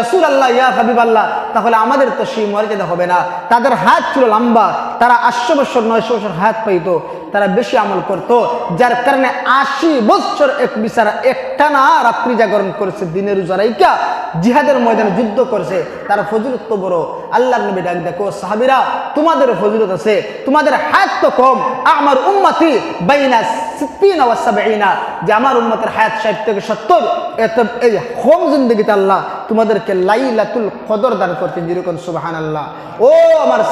রসুল আল্লাহ ইয়া হাবিব আল্লাহ তাহলে আমাদের তো সেই মর্যাদা হবে না। তাদের হাত ছিল লম্বা, তারা বছর, নয়শো বছর হাত তারা বেশি আমল করত, যার কারণে আশি বছর এক বিচারা রাত্রি জাগরণ করেছে, দিনের জিহাদের ময়দানে যুদ্ধ করেছে, তার ফজিলত তো বড়। আল্লাহ নবী ডাক, দেখো, সাহাবিরা, তোমাদের ফজিলত আছে, তোমাদের হাত তো কম, আমার উম্মতি বাইনা আমার থেকে এই হোম আল্লাহ তোমাদেরকে দান যেরকম আল্লাহ ও আমার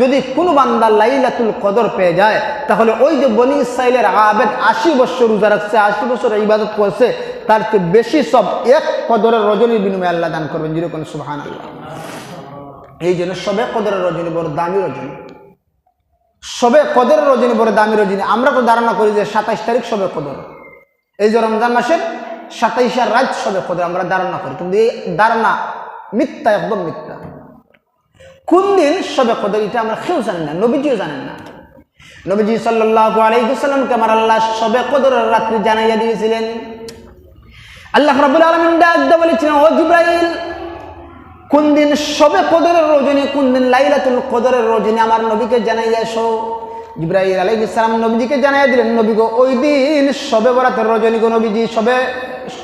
যদি কোনো বান্দা লাইলাতুল কদর পেয়ে যায়, তাহলে ওই যে বনি ইসরাইলের আবেদ আশি বছর রোজা রাখছে, আশি বছর ইবাদত করছে, তার চেয়ে বেশি সব এক কদরের রজনীর বিনিময়ে আল্লাহ দান করবেন যেরকম সুবাহান আল্লাহ এই জন্য সবে কদরের রজনী বড় দামি রজনী। সবে কদের রজনী বড় দামি রজনী। আমরা তো ধারণা করি যে সাতাইশ তারিখ সবে কদর। এই যে রমজান মাসের সাতাইশার রাত সবে কদর আমরা ধারণা করি। কিন্তু এই ধারণা মিথ্যা, একদম মিথ্যা। কোন দিন সবে কদর, এটা আমরা কেউ জানি না, নবীজিও জানেন না। নবীজি সাল্লাহ আলাইসাল্লামকে আমার আল্লাহ সবে কদরের রাত্রি জানাইয়া দিয়েছিলেন। আল্লাহ রাবুল আলমিন ডাক বলেছিলেন, ও জিব্রাইল কোন দিন সবে কদরের রজনী, কোন দিন লাইলাতুল কদরের রজনী আমার নবীকে জানাই এসো জিব্রাহিল আলাই ইসলাম নবীজিকে জানাই দিলেন, নবী গো, ওই দিন সবে বরাতের রজনী গো নবীজি, সবে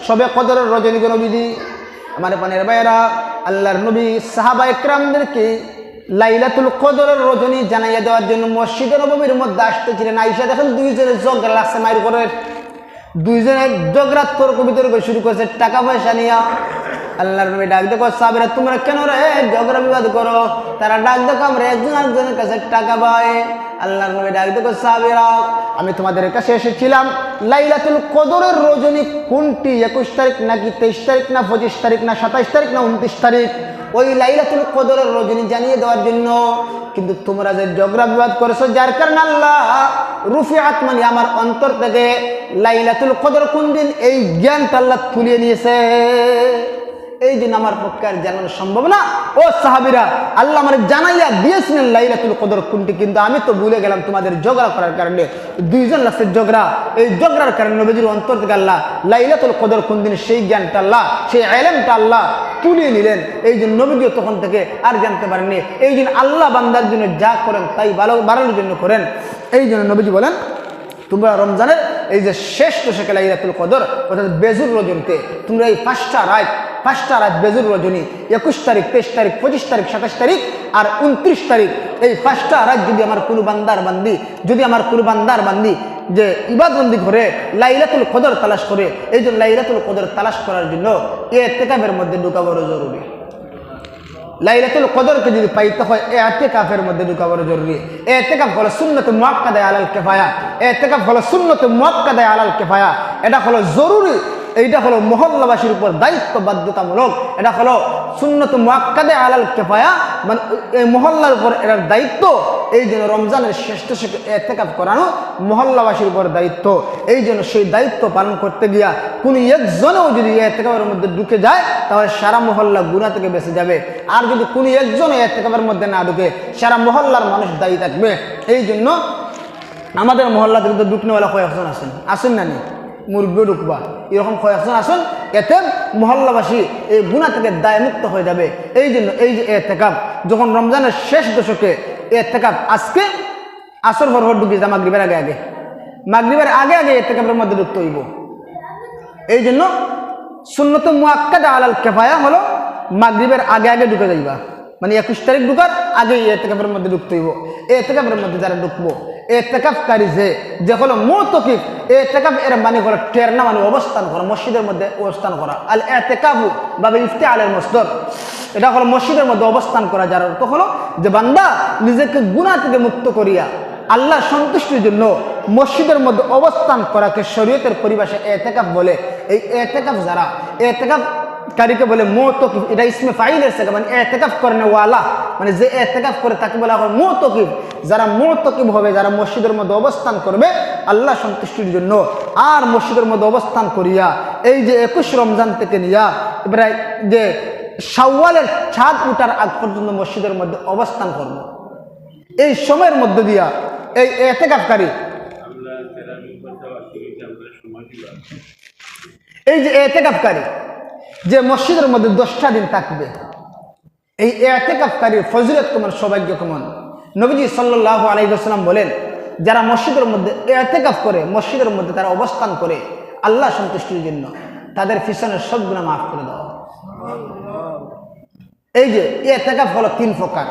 সবে কদরের রজনী গো নবীজি। আমার পানের ভাইয়েরা, আল্লাহর নবী সাহাবা একরামদেরকে লাইলাতুল কদরের রজনী জানাইয়া দেওয়ার জন্য মসজিদের নবীর মধ্যে আসতেছিলেন। আইসা দেখেন দুইজনের জগরা লাগছে মায়ের করে দুইজনে জগরাত তর্ক বিতর্ক শুরু করেছে, টাকা পয়সা নিয়ে আল্লাহর নবী ডাক দেখো সাবিরা তোমরা কেন রে ঝগড়া বিবাদ করো? তারা ডাক দেখো, আমরা একজন আরেকজনের কাছে টাকা পাই। আল্লাহর নবী ডাক দেখো সাবিরা আমি তোমাদের কাছে এসেছিলাম, লাইলাতুল কদরের রজনী কোনটি? একুশ তারিখ নাকি তেইশ তারিখ না পঁচিশ তারিখ না সাতাইশ তারিখ না উনত্রিশ তারিখ? ওই লাইলাতুল কদরের রজনী জানিয়ে দেওয়ার জন্য। কিন্তু তোমরা যে ঝগড়া বিবাদ করেছ, যার কারণে আল্লাহ রুফি আত্মানি আমার অন্তর থেকে লাইলাতুল কদর কোন দিন এই জ্ঞানটা আল্লাহ তুলিয়ে নিয়েছে। এই দিন আমার পক্ষে আর জানানো সম্ভব না। ও সাহাবিরা, আল্লাহ আমার জানাইয়া দিয়েছিলেন লাইলাতুল কদর কোনটি, কিন্তু আমি তো ভুলে গেলাম তোমাদের ঝগড়া করার কারণে। দুইজন লাস্টের ঝগড়া, এই ঝগড়ার কারণে নবীজির অন্তর থেকে আল্লাহ লাইলাতুল কদর কোন দিন সেই জ্ঞানটা আল্লাহ, সেই আইলেমটা আল্লাহ তুলিয়ে নিলেন। এই জন্য নবীজিও তখন থেকে আর জানতে পারেননি। এই জন্য আল্লাহ বান্দার জন্য যা করেন তাই ভালো বাড়ানোর জন্য করেন। এই জন্য নবীজি বলেন, তোমরা রমজানের এই যে শেষ দশকে লাইলাতুল কদর, অর্থাৎ বেজুর রজনীতে, তোমরা এই পাঁচটা রাত পাঁচটা রাত বেজুর রজনী, একুশ তারিখ, তেইশ তারিখ, পঁচিশ তারিখ, সাতাশ তারিখ আর উনত্রিশ তারিখ, এই পাঁচটা রাত যদি আমার কোনো বান্দার বান্দি, যদি আমার কোনো বান্দার বান্দি যে ইবাদবন্দি করে লাইলাতুল কদর তালাশ করে, এই জন্য লাইলাতুল কদর তালাশ করার জন্য এ তেকাবের মধ্যে ঢুকা বড় জরুরি লাইলাতুল কদরকে যদি পাইতে হয়, এ এতেকাফের মধ্যে ঢুকা বড় জরুরি। এ এতেকাফ হলো সুন্নত মুয়াক্কাদায় আলাল কেফায়া। এ এতেকাফ হলো সুন্নত মুয়াক্কাদায় আলাল কেফায়া। এটা হলো জরুরি এইটা হলো মহল্লাবাসীর উপর দায়িত্ব বাধ্যতামূলক এটা হলো সুন্নত মুয়াক্কাদে আলাল কেফায়া। মানে এই মহল্লার উপর এটার দায়িত্ব, এই জন্য রমজানের শ্রেষ্ঠ এতেকাফ করানো মহল্লাবাসীর উপর দায়িত্ব। এই জন্য সেই দায়িত্ব পালন করতে গিয়া কোনো একজনেও যদি এতেকাফের মধ্যে ঢুকে যায়, তাহলে সারা মহল্লা গুণা থেকে বেঁচে যাবে। আর যদি কোনো একজন এতেকাফের মধ্যে না ঢুকে, সারা মহল্লার মানুষ দায়ী থাকবে। এই জন্য আমাদের মহল্লাতে কিন্তু ঢুকনেওয়ালা কয়েকজন আছেন। আসেন না নি? মুরগিও ঢুকবা এরকম কয়েকজন আসুন এতে মহল্লাবাসী এই গুণা থেকে দায়মুক্ত হয়ে যাবে। এই জন্য, এই যে এতেকাপ যখন রমজানের শেষ দশকে এতেকাপ আজকে আসর ভর ভর ঢুকিয়েছে মাগরীবের আগে আগে। মাগরীবের আগে আগে এতেকাপের মধ্যে ঢুকতে হইব। এই জন্য শূন্যত মুয়াক্কাদা আলাল কেফায়া হলো মাগরীবের আগে আগে ঢুকে যাইবা। মানে একুশ তারিখ ঢুকার আগেই এতেকাপের মধ্যে ঢুকতে হইব। এতেকাপের মধ্যে যারা ঢুকবো যে যে হলো মোতকিফ এতেকাফ এর মানে মানে অবস্থান করা, মসজিদের মধ্যে অবস্থান করা। আল এতেকাফু ইফতে আলের মসদর এটা হলো মসজিদের মধ্যে অবস্থান করা, যার অর্থ হলো যে বান্দা নিজেকে গুণা থেকে মুক্ত করিয়া আল্লাহ সন্তুষ্টির জন্য মসজিদের মধ্যে অবস্থান করাকে শরীয়তের পরিভাষায় এতেকাফ বলে। এই এতেকাফ যারা, এতেকাফ কারিকে বলে মোতকিফ। এটা ইসমে ফাইলের থেকে মানে এতেকাফ করেন ওয়ালা মানে যে এতেকাফ করে তাকে বলা হয় মোতকিফ। যারা মোতকিব হবে যারা মসজিদের মধ্যে অবস্থান করবে আল্লাহ সন্তুষ্টির জন্য। আর মসজিদের মধ্যে অবস্থান করিয়া এই যে একুশ রমজান থেকে নিয়া এবারে যে সাওয়ালের ছাদ উঠার আগ পর্যন্ত মসজিদের মধ্যে অবস্থান করব। এই সময়ের মধ্যে দিয়া এই এতেকাফকারী। এই যে এতেকাফকারী যে মসজিদের মধ্যে দশটা দিন থাকবে। এই এতেকাফকারীর ফজিলত কুমার সৌভাগ্য কেমন? নবীজি সাল্লাহ আলাইসাল্লাম বলেন, যারা মসজিদের মধ্যে এতেকাফ করে, মসজিদের মধ্যে তারা অবস্থান করে, আল্লাহ সন্তুষ্টির জন্য তাদের পিছনের সবগুলো মাফ করে দেওয়া এই যে এতেকাফ হলো তিন প্রকার।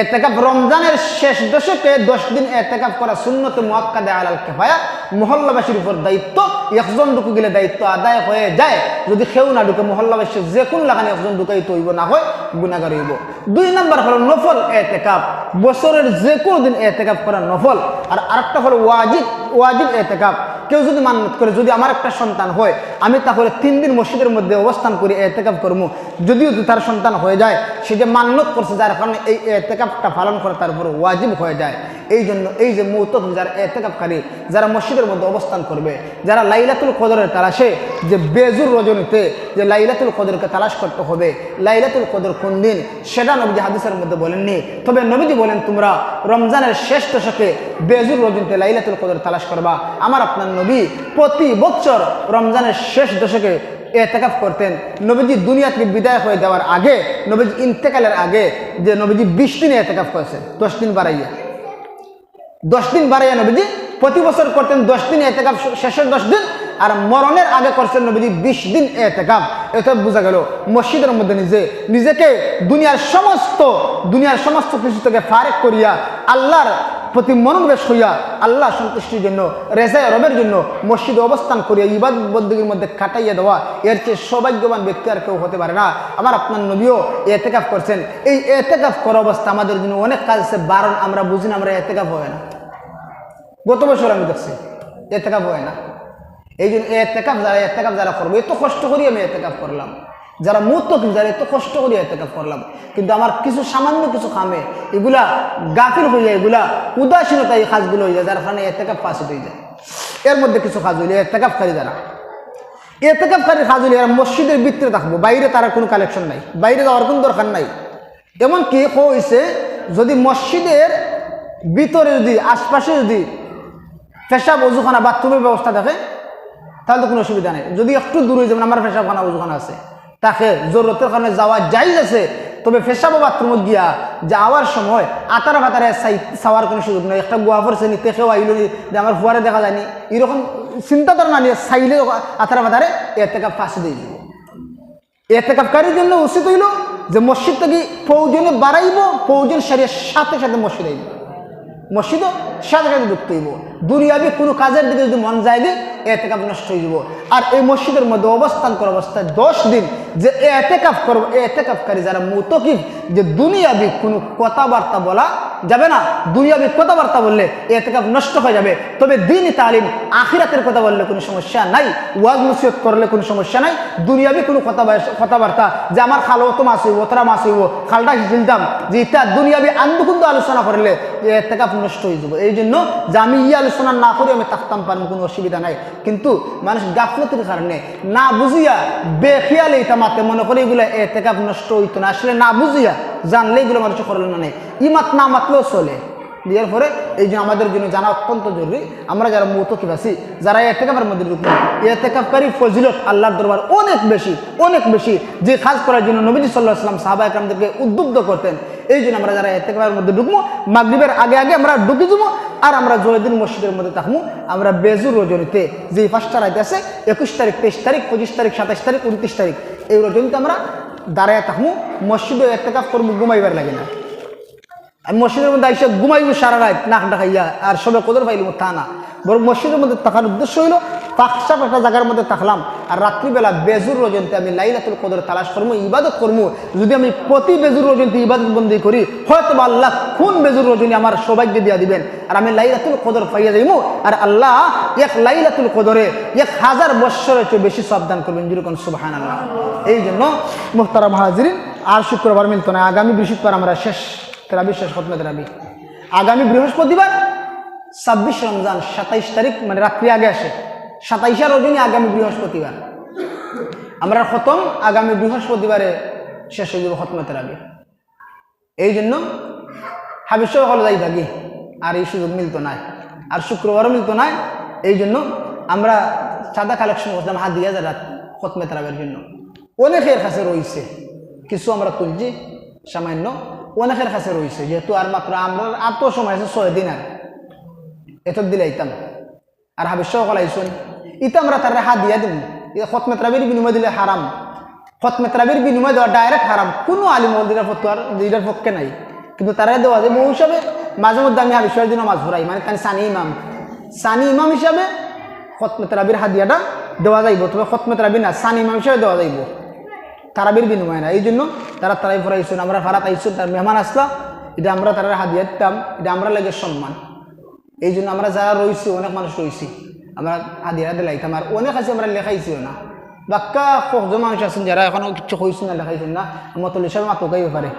এতেকাফ রমজানের শেষ দশকে দশ দিন এতেকাফ করা শূন্যতে দেয় আলাল কেফায়া, মহল্লাবাসীর উপর দায়িত্ব একজন ঢুকে গেলে দায়িত্ব আদায় হয়ে যায়। যদি কেউ না ঢুকে মহল্লাবাসীর যে কোন লাগানে একজন ঢুকাই তৈব না হয় গুণাগার হইব। দুই নম্বর হলো নফল এতেকাফ। বছরের যে কোনো দিন এতেকাফ করা নফল। আর আরেকটা হলো ওয়াজিব ওয়াজিব এতেকাফ। কেউ যদি মান্যত করে, যদি আমার একটা সন্তান হয়, আমি তাহলে তিন দিন মসজিদের মধ্যে অবস্থান করি এতেকাপ করব যদিও তার সন্তান হয়ে যায়, সে যে মান্যত করছে, যার কারণে এই এতেকাপটা পালন করে তার উপর ওয়াজিব হয়ে যায়। এই জন্য এই যে মৌত যারা এতেকাপকারী যারা মসজিদের মধ্যে অবস্থান করবে, যারা লাইলাতুল কদরের তালাশে, যে বেজুর রজনীতে যে লাইলাতুল কদরকে তালাশ করতে হবে, লাইলাতুল কদর কোন দিন? সেটা নবীজি হাদিসের মধ্যে বলেননি। তবে নবীজি বলেন তোমরা, রমজানের শেষ দশকে বেজুর রজনীতে লাইলাতুল কদর তালাশ করবা। আমার আপনার নবী প্রতি বছর রমজানের শেষ দশকে এতেকাফ করতেন। নবীজি দুনিয়া থেকে বিদায় হয়ে যাওয়ার আগে, নবীজি ইন্তেকালের আগে যে নবীজি বিশ দিনে এতেকাফ করেছেন দশ দিন বাড়াইয়া। দশ দিন বাড়াইয়া নবীজি প্রতি বছর করতেন, দশ দিন এতেকাফ শেষের দশ দিন আর মরণের আগে করছেন নবীজি বিশ দিন এতেকাফ এটা বোঝা গেল, মসজিদের মধ্যে নিজে, নিজেকে দুনিয়ার সমস্ত দুনিয়ার সমস্ত কিছু থেকে ফারেক করিয়া, আল্লাহর প্রতি মনোনিবেশ হইয়া, আল্লাহ সন্তুষ্টির জন্য, রেজায় রবের জন্য মসজিদে অবস্থান করিয়া ইবাদ বন্দীর মধ্যে কাটাইয়া দেওয়া, এর চেয়ে সৌভাগ্যবান ব্যক্তি আর কেউ হতে পারে না। আমার আপনার নবীও এতেকাফ করছেন। এই এতেকাফ করা অবস্থা আমাদের জন্য অনেক কাজ আছে, বারণ আমরা বুঝি না, আমরা এতেকাফ হয় না। গত বছর আমি দেখছি এতেকাফ হয় না। এই জন্য এতেকাফ যারা এতেকাফ যারা করব, এত কষ্ট করি আমি এতেকাফ করলাম। যারা মুক্ত যারা এত কষ্ট করি এতেকাফ করলাম। কিন্তু আমার কিছু সামান্য কিছু খামে, এগুলা গাফিল হয়ে যায় এগুলা উদাসীনতা এই কাজগুলো হয়ে যায় যার কারণে এতেকাফ পাশে হয়ে যায়। এর মধ্যে কিছু কাজ হইলে এতেকাফকারী যারা। এতেকাফকারী কাজ হইলে মসজিদের ভিতরে থাকব, বাইরে তার কোনো কালেকশন নাই, বাইরে যাওয়ার কোনো দরকার নাই। এমনকি হয়েছে যদি মসজিদের ভিতরে যদি, আশপাশে যদি পেশাব, অজুখানা, বাথরুমের ব্যবস্থা থাকে তাহলে তো কোনো অসুবিধা নেই। যদি একটু দূরে যেমন আমার পেশাবখানা অজুখানা আছে, তাকে জরুরতের কারণে যাওয়া যাই আছে, তবে পেশাব বাথরুমত গিয়া যাওয়ার সময় আতারা ফাতারে চাওয়ার কোনো সুযোগ নেই। একটা গোয়া পড়ছে নি, তেখেও আইল নি, যে আমার ফুয়ারে দেখা যায়নি। এরকম চিন্তাধারা না নিয়ে চাইলে আতারা ফাতারে এর থেকে ফাঁসি দিয়ে দিব। এতেকাফকারীর জন্য উচিত হইল যে মসজিদ থেকে প্রয়োজনে বাড়াইব, প্রয়োজন সারিয়ে সাথে সাথে মসজিদ আইব। মসজিদও সাথে সাথে ঢুকতে হইব। দুনিয়াবি কোনো কাজের দিকে যদি মন যায় দিয়ে এতেকাফ নষ্ট হয়ে যাব। আর এই মসজিদের মধ্যে অবস্থান করা অবস্থায় দশ দিন যে এতেকাফ করব, এতেকাফকারী যারা মুতকিফ, যে দুনিয়াবি কোনো কথাবার্তা বলা যাবে না। দুনিয়াবি কথাবার্তা বললে এতেকাফ নষ্ট হয়ে যাবে। তবে দিন তালিম, আখিরাতের কথা বললে কোনো সমস্যা নাই, ওয়াজ মুসিয়ত করলে কোনো সমস্যা নাই। দুনিয়াবি কোনো কথা কথাবার্তা যে আমার খালো তো মাছ হইব তোরা মাছ হইব, খালটা ঝিলতাম যে ইত্যা দুনিয়াবি আন্দুকুন্দ আলোচনা করলে এতেকাফ নষ্ট হয়ে যাব। এই জন্য যে আমি ইয়ে আলোচনা না করে আমি থাকতাম পারব, কোনো অসুবিধা নাই। কিন্তু মানুষ গাফলতির কারণে না বুঝিয়া বেখিয়াল এইটা মাতে মনে করে এগুলো এতেকাফ নষ্ট হইতো না। আসলে না বুঝিয়া জানলে এগুলো মানুষ করল না নেই। ইমাত না মাতলেও চলে। দেওয়ার পরে এই জন্য আমাদের জন্য জানা অত্যন্ত জরুরি, আমরা যারা মৌতকিব আছি যারা এতেকাফের মধ্যে ঢুকবো এতেকাফকারী ফজিলত আল্লাহর দরবার অনেক বেশি অনেক বেশি, যে কাজ করার জন্য নবীজি সাল্লাহ আসলাম সাহাবা একরামদেরকে উদ্বুদ্ধ করতেন, এই জন্য আমরা যারা এতেকাফের মধ্যে ঢুকবো, মাগরীবের আগে আগে আমরা ঢুকে যাব, আর আমরা জয়দিন মসজিদের মধ্যে থাকব। আমরা বেজুর রজনীতে যে পাঁচটা রাইতে আছে, একুশ তারিখ, তেইশ তারিখ, পঁচিশ তারিখ সাতাশ তারিখ, উনত্রিশ তারিখ, এই রজনীতে আমরা দাঁড়ায় থাকব। মসজিদে এতেকাফ করব, ঘুমাইবার লাগে না। আমি মসজিদের মধ্যে আইসা ঘুমাইব সারা রাত, নাক ডাকাইয়া, আর সবে কদর পাইলিব তা না। বরং মসজিদের মধ্যে থাকার উদ্দেশ্য হইল পাকসাপ একটা জায়গার মধ্যে থাকলাম, আর রাত্রিবেলা বেজুর রজনীতে আমি লাইলাতুল কদর তালাশ করব ইবাদত করব যদি আমি প্রতি বেজুর রজনীতে ইবাদত বন্দি করি হয়তো বা আল্লাহ কোন বেজুর রজনী আমার সৌভাগ্য দিয়া দিবেন। আর আমি লাইলাতুল কদর পাইয়া যাইব আর আল্লাহ এক লাইলাতুল কদরে এক হাজার বৎসরের চেয়ে বেশি সাবধান করবেন। যেরকম সুবাহান আল্লাহ এই জন্য মুখতারাম হাজিরিন, আর শুক্রবার মিলত না, আগামী বৃহস্পতিবার আমরা শেষ তেরাবি শেষ খতমে তেরাবি আগামী বৃহস্পতিবার ছাব্বিশ রমজান, সাতাইশ তারিখ মানে রাত্রি আগে আসে। সাতাইশা রজনী আগামী বৃহস্পতিবার। আমরা খতম, আগামী বৃহস্পতিবারে শেষ হয়ে যাব খতমে তেরাবি। এই জন্য হাবিস হলে যাই থাকি, আর এই সুযোগ মিলতো না আর শুক্রবারও মিলতো না এই জন্য আমরা চাঁদা কালেকশন করছিলাম হাত দিয়ে হাজার খতমে তেরাবের জন্য। অনেকের কাছে রয়েছে, কিছু আমরা তুলছি, সামান্য অনেকের কাছে রয়েছে যেহেতু আর মাত্র আমরা আর তো সময় আছে ছয় দিন আর। এত দিলাইতাম আর হাবিস সকল আইসুন ইতা আমরা তার হাত দিয়া দিম। খতমেত্রাবির বিনিময় দিলে হারাম। খতমেত্রাবির বিনিময় দেওয়া ডাইরেক্ট হারাম। কোনো আলিম মন্দিরের ফতুয়ার দিদার পক্ষে নাই। কিন্তু তারা দেওয়া যায় বহু হিসাবে মাঝে মধ্যে আমি হাবিসের দিন মাছ ভরাই মানে তাই সানি ইমাম। সানি ইমাম হিসাবে খতমেত্রাবির হাদিয়াটা দেওয়া যাইব। তবে খতমেত্রাবির না, সানি ইমাম হিসাবে দেওয়া যাইব। তারাবির বিনিময় না এই জন্য তারা তারাই ভরাইছেন আমরা ফারাত আইসুন, তার মেহমান আসলাম এটা আমরা তারা হাদিয়া দিতাম, এটা আমরা লাগে সম্মান। এই জন্য আমরা যারা রয়েছি অনেক মানুষ রয়েছি আমরা হাদিয়া দিলাইতাম, আর অনেক আছে আমরা লেখাইছিও না। বাক্কা কজন মানুষ আছেন যারা এখনও কিছু হয়েছে না, লেখাইছেন না মতল হিসাবে মাতকাই পারে